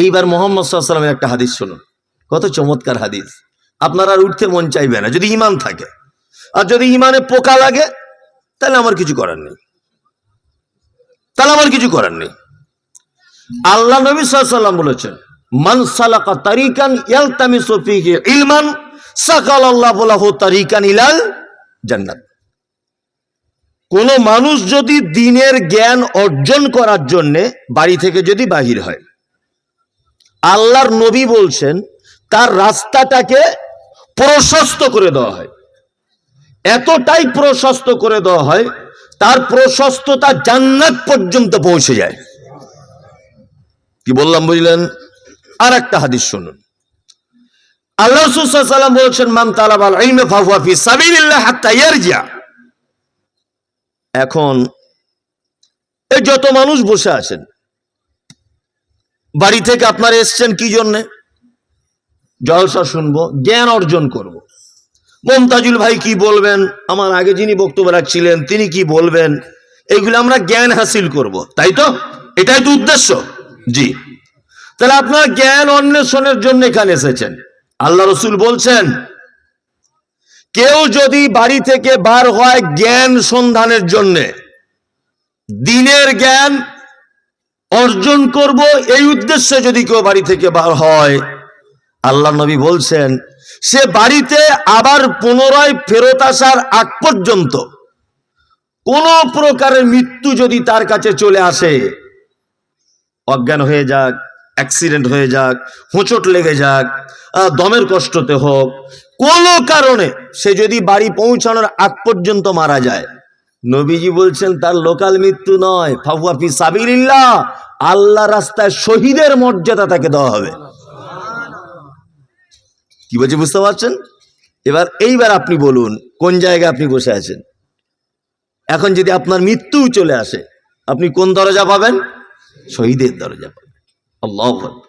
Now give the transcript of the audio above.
এইবার মোহাম্মদ সাল্লামের একটা হাদিস শুনুন। কত চমৎকার হাদিস। আপনার আর উঠতে মন চাইবে না, যদি ইমান থাকে। আর যদি ইমানে পোকা লাগে, তাহলে আমার কিছু করার নেই। তাহলে আমার কিছু করার নেই। আল্লাহ নবী সাল্লাম বলেছেন, মান তারিকান ইয়ালতামিসু ফীহি ইলমান, সাকালাল্লাহু লাহু তারিকান ইলাল জান্নাত। কোন মানুষ যদি দিনের জ্ঞান অর্জন করার জন্য বাড়ি থেকে যদি বাহির হয় আল্লাহর নবী বলছেন, তার রাস্তাটাকে প্রশস্ত করে দেওয়া হয়। এতটাই প্রশস্ত করে দেওয়া হয়, তার প্রশস্ততা জান্নাত পর্যন্ত পৌঁছে যায়। কি বললাম, বুঝলেন? আর একটা হাদিস শুনুন। আল্লাহ সাল্লাম বলছেন, মান ইয়ারজিয়া এখন, এই যত মানুষ বসে আছেন বাড়ি থেকে আপনারা এসছেন কি জন্যে? জলসা শুনব, জ্ঞান অর্জন করব। মমতাজুল ভাই কি বলবেন? আমার আগে যিনি বক্তব্য রাখছিলেন, তিনি কি বলবেন? এগুলো আমরা জ্ঞান হাসিল করব। তাই তো? এটাই তো উদ্দেশ্য। জি। তাহলে আপনারা জ্ঞান অন্বেষণের জন্য এখানে এসেছেন। আল্লাহ রসুল বলছেন, কেউ যদি বাড়ি থেকে বার হয় জ্ঞান সন্ধানের জন্যে, দিনের জ্ঞান অর্জন করব এই উদ্দেশ্যে যদি কেউ বাড়ি থেকে বার হয়। আল্লাহ নবী বলছেন, সে বাড়িতে আবার পুনরায় ফেরত আসার আগ পর্যন্ত কোন প্রকারের মৃত্যু যদি তার কাছে চলে আসে, অজ্ঞান হয়ে যাক অ্যাক্সিডেন্ট হয়ে যাক, হোঁচট লেগে যাক দমের কষ্টতে হোক, কোনো কারণে সে যদি বাড়ি পৌঁছানোর আগ পর্যন্ত মারা যায় নবীজি বলছেন, তার লোকাল মৃত্যু নয়। ফাফুয়াফি সাবিল্লাহ আল্লাহ রাস্তায় শহীদের মর্যাদা তাকে দেওয়া হবে। কি বলছে, বুঝতে পারছেন? এবার এইবার আপনি বলুন, কোন জায়গায় আপনি বসে আছেন? এখন যদি আপনার মৃত্যুও চলে আসে, আপনি কোন দরজা পাবেন? শহীদের দরজা পাবেন। আল্লাহ।